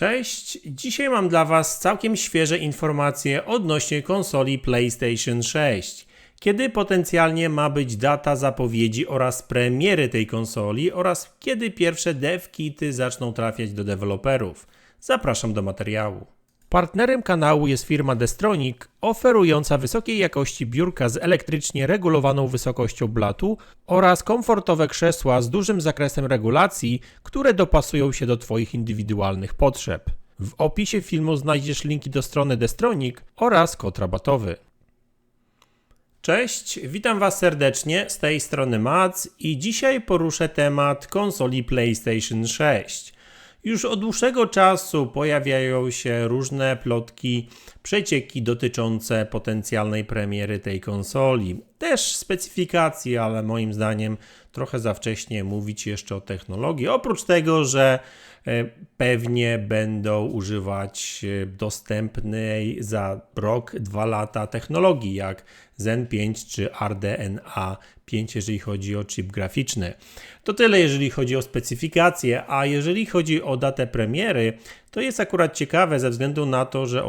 Cześć, dzisiaj mam dla Was całkiem świeże informacje odnośnie konsoli PlayStation 6. Kiedy potencjalnie ma być data zapowiedzi oraz premiery tej konsoli oraz kiedy pierwsze dev kity zaczną trafiać do deweloperów. Zapraszam do materiału. Partnerem kanału jest firma Destronic, oferująca wysokiej jakości biurka z elektrycznie regulowaną wysokością blatu oraz komfortowe krzesła z dużym zakresem regulacji, które dopasują się do Twoich indywidualnych potrzeb. W opisie filmu znajdziesz linki do strony Destronic oraz kod rabatowy. Cześć, witam Was serdecznie, z tej strony Mac i dzisiaj poruszę temat konsoli PlayStation 6. Już od dłuższego czasu pojawiają się różne plotki, przecieki dotyczące potencjalnej premiery tej konsoli. Też specyfikacji, ale moim zdaniem trochę za wcześnie mówić jeszcze o technologii. Oprócz tego, że e, pewnie będą używać e, dostępnej za rok, dwa lata technologii, jak Zen 5 czy RDNA 5, jeżeli chodzi o chip graficzny. To tyle, jeżeli chodzi o specyfikację, a jeżeli chodzi o datę premiery, to jest akurat ciekawe ze względu na to, że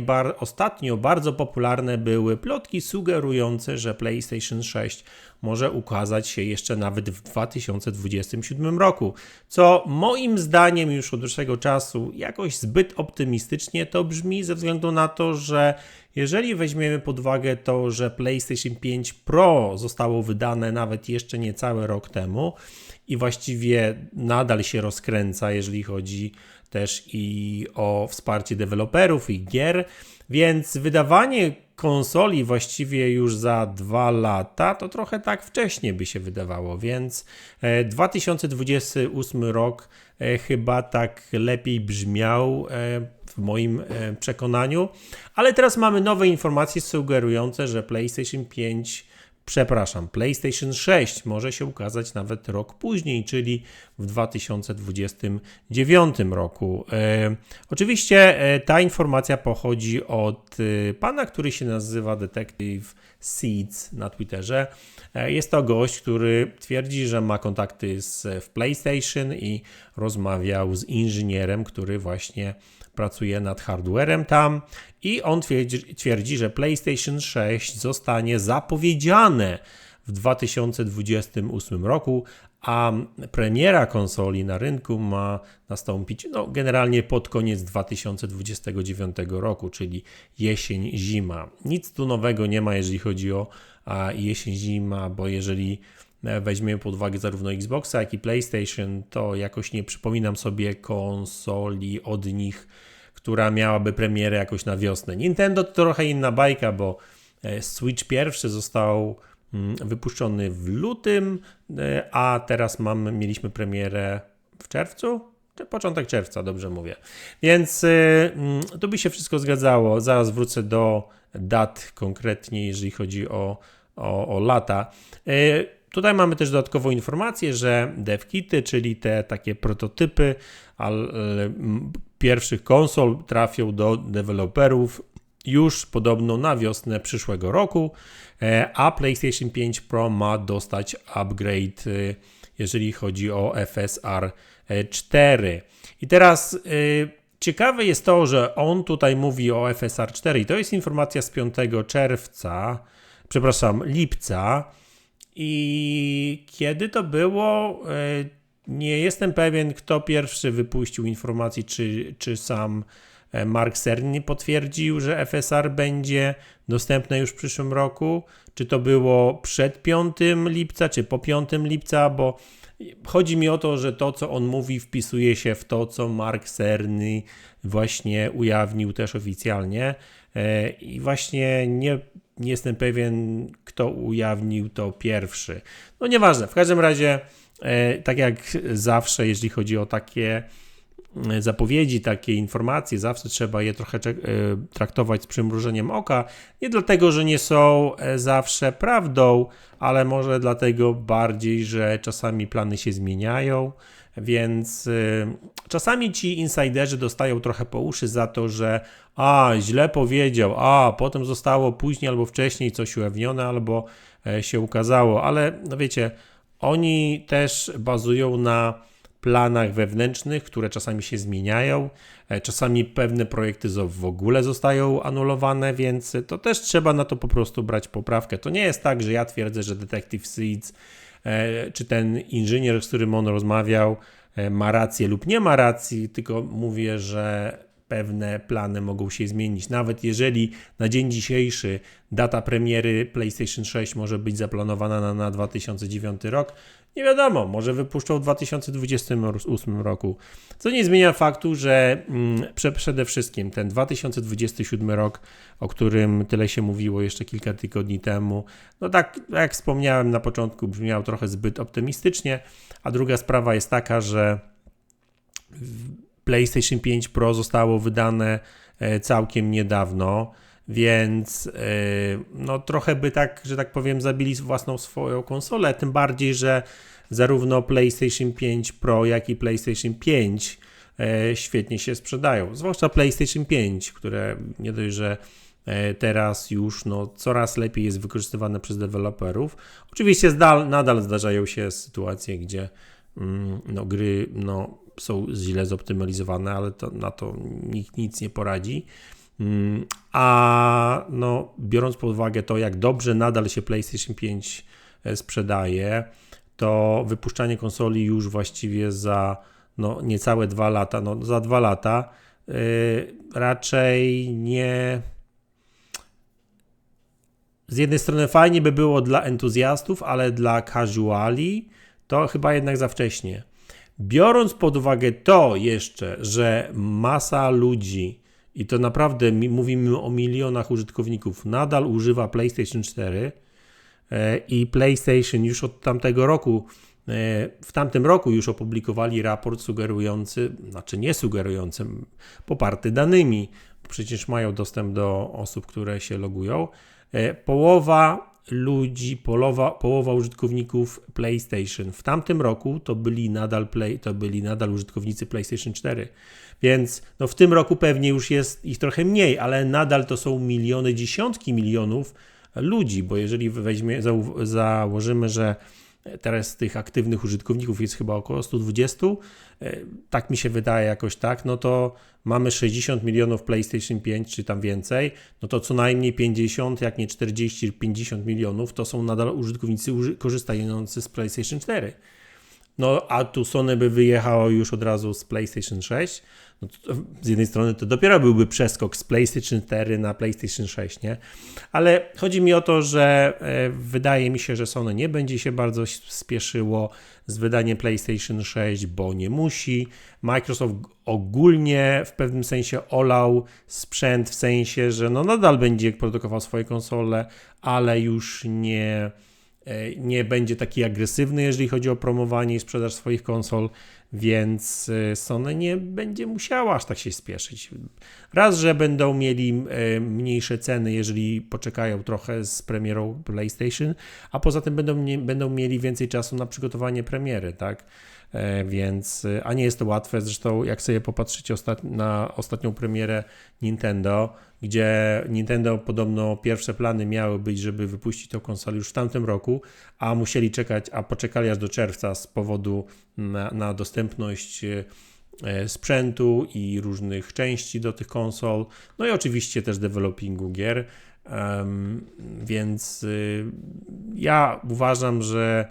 bar, ostatnio bardzo popularne były plotki sugerujące, że PlayStation 6 może ukazać się jeszcze nawet w 2027 roku, co moim zdaniem już od dłuższego czasu jakoś zbyt optymistycznie to brzmi ze względu na to, że jeżeli weźmiemy pod uwagę to, że PlayStation 5 Pro zostało wydane nawet jeszcze niecały rok temu i właściwie nadal się rozkręca, jeżeli chodzi też i o wsparcie deweloperów i gier, więc wydawanie konsoli właściwie już za dwa lata, to trochę tak wcześnie by się wydawało, więc 2028 e, rok chyba tak lepiej brzmiał e, w moim przekonaniu, ale teraz mamy nowe informacje sugerujące, że PlayStation 5 przepraszam, PlayStation 6 może się ukazać nawet rok później, czyli w 2029 roku. E, oczywiście e, ta informacja pochodzi od e, pana, który się nazywa Detective Seeds na Twitterze. E, jest to gość, który twierdzi, że ma kontakty z, w PlayStation i rozmawiał z inżynierem, który właśnie pracuje nad hardwarem tam i on twierdzi, twierdzi, że PlayStation 6 zostanie zapowiedziane w 2028 roku, a premiera konsoli na rynku ma nastąpić no, generalnie pod koniec 2029 roku, czyli jesień, zima. Nic tu nowego nie ma, jeżeli chodzi o jesień, zima, bo jeżeli weźmiemy pod uwagę zarówno Xboxa, jak i PlayStation, to jakoś nie przypominam sobie konsoli od nich która miałaby premierę jakoś na wiosnę. Nintendo to trochę inna bajka, bo e, Switch pierwszy został mm, wypuszczony w lutym, e, a teraz mamy, mieliśmy premierę w czerwcu, czy początek czerwca, dobrze mówię. Więc e, mm, tu by się wszystko zgadzało. Zaraz wrócę do dat konkretnie, jeżeli chodzi o, o, o lata. Tutaj mamy też dodatkową informację, że devkity, czyli te takie prototypy pierwszych konsol trafią do deweloperów już podobno na wiosnę przyszłego roku, e, a PlayStation 5 Pro ma dostać upgrade, e, jeżeli chodzi o FSR 4. I teraz e, ciekawe jest to, że on tutaj mówi o FSR 4 i to jest informacja z 5 czerwca, przepraszam, lipca. I kiedy to było? Nie jestem pewien, kto pierwszy wypuścił informację, czy, czy sam e, Mark Cerny potwierdził, że FSR będzie dostępne już w przyszłym roku, czy to było przed 5 lipca, czy po 5 lipca, bo chodzi mi o to, że to, co on mówi, wpisuje się w to, co Mark Cerny właśnie ujawnił też oficjalnie e, i właśnie nie, nie jestem pewien, kto ujawnił to pierwszy. No nieważne, w każdym razie E, tak jak zawsze, jeśli chodzi o takie e, zapowiedzi, takie informacje, zawsze trzeba je trochę e, traktować z przymrużeniem oka. Nie dlatego, że nie są zawsze prawdą, ale może dlatego bardziej, że czasami plany się zmieniają. Więc czasami ci insiderzy dostają trochę po uszy za to, że a, źle powiedział, a, potem zostało później albo wcześniej coś ujawnione, albo się ukazało, ale no wiecie, oni też bazują na planach wewnętrznych, które czasami się zmieniają. E, czasami pewne projekty w ogóle zostają anulowane, więc to też trzeba na to po prostu brać poprawkę. To nie jest tak, że ja twierdzę, że Detective Seeds e, czy ten inżynier, z którym on rozmawiał, e, ma rację lub nie ma racji, tylko mówię, że pewne plany mogą się zmienić. Nawet jeżeli na dzień dzisiejszy data premiery PlayStation 6 może być zaplanowana na, na 2009 rok, nie wiadomo, może wypuszczą w 2028 roku. Co nie zmienia faktu, że mm, przede wszystkim ten 2027 rok, o którym tyle się mówiło jeszcze kilka tygodni temu, no tak jak wspomniałem na początku, brzmiał trochę zbyt optymistycznie. A druga sprawa jest taka, że PlayStation 5 Pro zostało wydane e, całkiem niedawno, więc e, no trochę by tak, że tak powiem, zabili własną swoją konsolę, tym bardziej, że zarówno PlayStation 5 Pro, jak i PlayStation 5 e, świetnie się sprzedają. Zwłaszcza PlayStation 5, które nie dość, że teraz już no, coraz lepiej jest wykorzystywane przez deweloperów. Oczywiście zdal, nadal zdarzają się sytuacje, gdzie mm, no, gry no, są źle zoptymalizowane, ale to, na to nikt nic nie poradzi. Mm, a no, biorąc pod uwagę to, jak dobrze nadal się PlayStation 5 e, sprzedaje, to wypuszczanie konsoli już właściwie za no, niecałe dwa lata, no, za dwa lata yy, raczej nie. Z jednej strony fajnie by było dla entuzjastów, ale dla casuali to chyba jednak za wcześnie. Biorąc pod uwagę to jeszcze, że masa ludzi, i to naprawdę mówimy o milionach użytkowników, nadal używa PlayStation 4 e, i PlayStation już od tamtego roku, e, w tamtym roku już opublikowali raport sugerujący, znaczy nie sugerujący, poparty danymi, przecież mają dostęp do osób, które się logują. E, połowa ludzi, połowa, połowa użytkowników PlayStation w tamtym roku to byli nadal play, to byli nadal użytkownicy PlayStation 4. Więc no w tym roku pewnie już jest ich trochę mniej, ale nadal to są miliony, dziesiątki milionów ludzi, bo jeżeli weźmie, założymy, że teraz tych aktywnych użytkowników jest chyba około 120, e, tak mi się wydaje jakoś tak, no to mamy 60 milionów PlayStation 5 czy tam więcej, no to co najmniej 50, jak nie 40, 50 milionów to są nadal użytkownicy korzystający z PlayStation 4. No a tu Sony by wyjechało już od razu z PlayStation 6, no z jednej strony to dopiero byłby przeskok z PlayStation 4 na PlayStation 6, nie? Ale chodzi mi o to, że e, wydaje mi się, że Sony nie będzie się bardzo spieszyło z wydaniem PlayStation 6, bo nie musi. Microsoft ogólnie w pewnym sensie olał sprzęt, w sensie, że no nadal będzie produkował swoje konsole, ale już nie e, nie będzie taki agresywny, jeżeli chodzi o promowanie i sprzedaż swoich konsol więc y, Sony nie będzie musiała aż tak się spieszyć. Raz, że będą mieli y, mniejsze ceny, jeżeli poczekają trochę z premierą PlayStation, a poza tym będą, będą mieli więcej czasu na przygotowanie premiery, tak? E, więc, y, a nie jest to łatwe, zresztą jak sobie popatrzycie na ostatnią premierę Nintendo, gdzie Nintendo podobno pierwsze plany miały być, żeby wypuścić tą konsolę już w tamtym roku, a musieli czekać, a poczekali aż do czerwca z powodu na, na dostępność e, sprzętu i różnych części do tych konsol, no i oczywiście też developingu gier. Um, więc y, ja uważam, że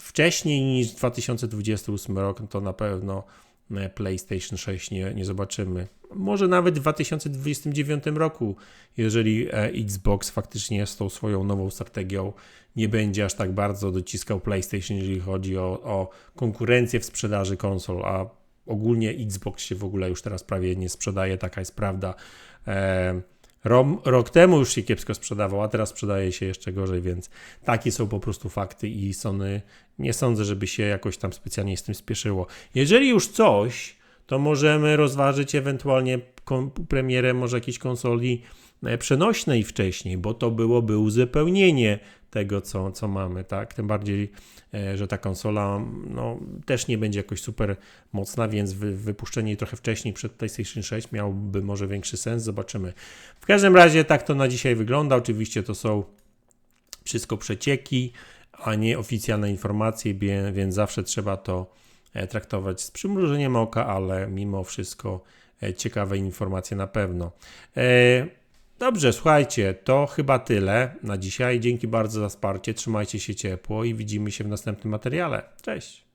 wcześniej niż 2028 rok to na pewno e, PlayStation 6 nie, nie zobaczymy. Może nawet w 2029 roku, jeżeli e, Xbox faktycznie z tą swoją nową strategią nie będzie aż tak bardzo dociskał PlayStation, jeżeli chodzi o, o konkurencję w sprzedaży konsol, a ogólnie Xbox się w ogóle już teraz prawie nie sprzedaje, taka jest prawda. E, rok temu już się kiepsko sprzedawał, a teraz sprzedaje się jeszcze gorzej, więc takie są po prostu fakty i Sony nie sądzę, żeby się jakoś tam specjalnie z tym spieszyło. Jeżeli już coś, to możemy rozważyć ewentualnie premierę może jakiejś konsoli e, przenośnej wcześniej, bo to byłoby uzupełnienie tego, co, co mamy, tak? Tym bardziej, e, że ta konsola no, też nie będzie jakoś super mocna, więc wy, wypuszczenie jej trochę wcześniej przed PlayStation 6 miałoby może większy sens, zobaczymy. W każdym razie tak to na dzisiaj wygląda. Oczywiście to są wszystko przecieki, a nie oficjalne informacje, więc zawsze trzeba to e, traktować z przymrużeniem oka, ale mimo wszystko ciekawe informacje na pewno. E, Dobrze, słuchajcie, to chyba tyle na dzisiaj. Dzięki bardzo za wsparcie. Trzymajcie się ciepło i widzimy się w następnym materiale. Cześć.